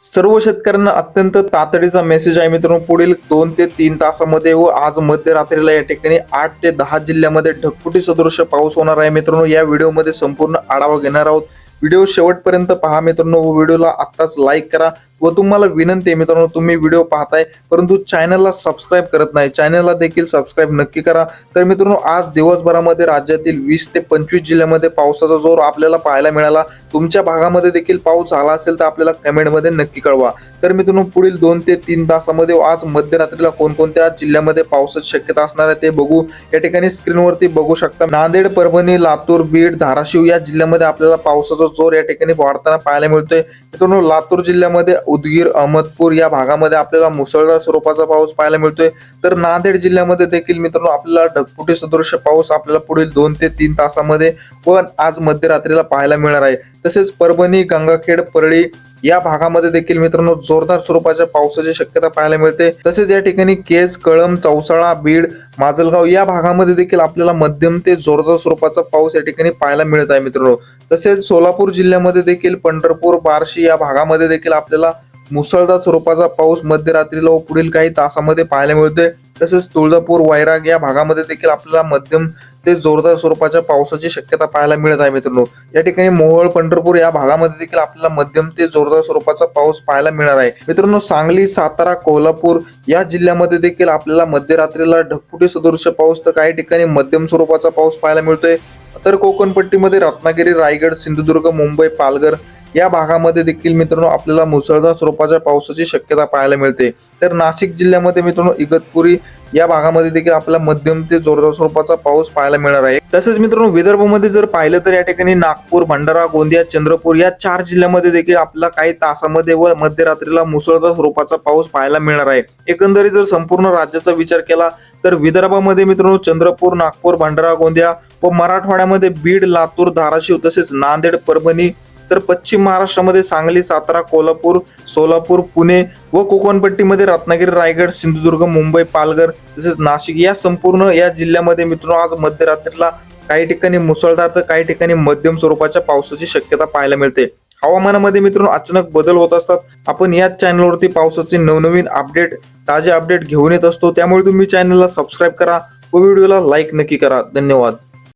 सर्व शेतकऱ्यांना अत्यंत तातडीचा मेसेज आहे मित्रांनो. पुढील दोन ते तीन तासामध्ये व आज मध्यरात्रीला या ठिकाणी आठ ते दहा जिल्ह्यामध्ये ढगफुटी सदृश पाऊस होणार आहे मित्रांनो. या व्हिडिओमध्ये संपूर्ण आढावा घेणार आहोत. व्हिडिओ शेवटपर्यंत पहा मित्रांनो व व्हिडिओला आत्ताच लाईक करा. व तुम्हाला विनंती आहे मित्रांनो तुम्ही व्हिडिओ पाहताय परंतु चॅनलला सबस्क्राईब करत नाही चॅनलला देखील सबस्क्राईब नक्की करा. तर मित्रांनो आज दिवसभरामध्ये राज्यातील वीस ते पंचवीस जिल्ह्यामध्ये पावसाचा जोर आपल्याला पाहायला मिळाला. तुमच्या भागामध्ये देखील पाऊस झाला असेल तर आपल्याला कमेंटमध्ये नक्की कळवा. तर मित्रांनो पुढील दोन ते तीन तासामध्ये आज मध्यरात्रीला कोणकोणत्या जिल्ह्यामध्ये पावसाची शक्यता असणार आहे ते बघू. या ठिकाणी स्क्रीनवरती बघू शकता. नांदेड परभणी लातूर बीड धाराशिव या जिल्ह्यामध्ये आपल्याला पावसाचा जोर या ठिकाणी वाढताना पाहायला मिळतोय. मित्रांनो लातूर जिल्ह्यामध्ये उदगीर अहमदपूर या भागामध्ये आपल्याला मुसळधार स्वरूपाचा पाऊस पाहायला मिळतोय. तर नांदेड जिल्ह्यामध्ये देखील मित्रांनो आपल्याला ढगफुटी सदृश पाऊस आपल्याला पुढील दोन ते तीन तासामध्ये पण आज मध्यरात्रीला पाहायला मिळणार आहे. तसेच परभणी गंगाखेड परळी या भागामध्ये देखील मित्रांनो जोरदार स्वरूपाच्या पावसाची शक्यता पाहायला मिळते. तसेच या ठिकाणी केज कळम चौसाळा बीड माजलगाव या भागामध्ये देखील आपल्याला मध्यम ते जोरदार स्वरूपाचा पाऊस या ठिकाणी पाहायला मिळत आहे मित्रांनो. तसेच सोलापूर जिल्ह्यामध्ये देखील पंढरपूर बार्शी या भागामध्ये देखील आपल्याला मुसळधार स्वरूपाचा पाऊस मध्यरात्रीला व पुढील काही तासामध्ये पाहायला मिळतोय. तसेच तुळजापूर वैराग या भागामध्ये देखील आपल्याला मध्यम ते जोरदार स्वरूपाच्या पावसाची शक्यता पाहायला मिळत आहे मित्रांनो. या ठिकाणी मोहोळ पंढरपूर या भागामध्ये देखील आपल्याला मध्यम ते जोरदार स्वरूपाचा पाऊस पाहायला मिळणार आहे. मित्रांनो सांगली सातारा कोल्हापूर या जिल्ह्यामध्ये देखील आपल्याला मध्यरात्रीला ढगफुटी सदृश पाऊस तर काही ठिकाणी मध्यम स्वरूपाचा पाऊस पाहायला मिळतोय. तर कोकणपट्टीमध्ये रत्नागिरी रायगड सिंधुदुर्ग मुंबई पालघर या भागामध्ये देखील मित्रांनो आपल्याला मुसळधार स्वरूपाच्या पावसाची शक्यता पाहायला मिळते. तर नाशिक जिल्ह्यामध्ये मित्रांनो इगतपुरी या भागामध्ये देखील आपल्याला मध्यम ते जोरदार स्वरूपाचा पाऊस पाहायला मिळणार आहे. तसेच मित्रांनो विदर्भमध्ये जर पाहिलं तर या ठिकाणी नागपूर भंडारा गोंदिया चंद्रपूर या चार जिल्ह्यामध्ये देखील आपल्याला काही तासामध्ये व मध्यरात्रीला मुसळधार स्वरूपाचा पाऊस पाहायला मिळणार आहे. एकंदरीत जर संपूर्ण राज्याचा विचार केला तर विदर्भामध्ये मित्रांनो चंद्रपूर नागपूर भंडारा गोंदिया व मराठवाड्यामध्ये बीड लातूर धाराशिव तसेच नांदेड परभणी तर पश्चिम महाराष्ट्रामध्ये सांगली सातारा कोल्हापूर सोलापूर पुणे व कोकणपट्टीमध्ये रत्नागिरी रायगड सिंधुदुर्ग मुंबई पालघर तसेच नाशिक या संपूर्ण या जिल्ह्यामध्ये मित्रांनो आज मध्यरात्रीला काही ठिकाणी मुसळधार तर काही ठिकाणी मध्यम स्वरूपाच्या पावसाची शक्यता पाहायला मिळते. हवामानामध्ये मित्रांनो अचानक बदल होत असतात. आपण याच चॅनलवरती पावसाचे नवनवीन अपडेट ताजे अपडेट घेऊन येत असतो. त्यामुळे तुम्ही चॅनलला सबस्क्राईब करा व व्हिडिओला लाईक नक्की करा. धन्यवाद.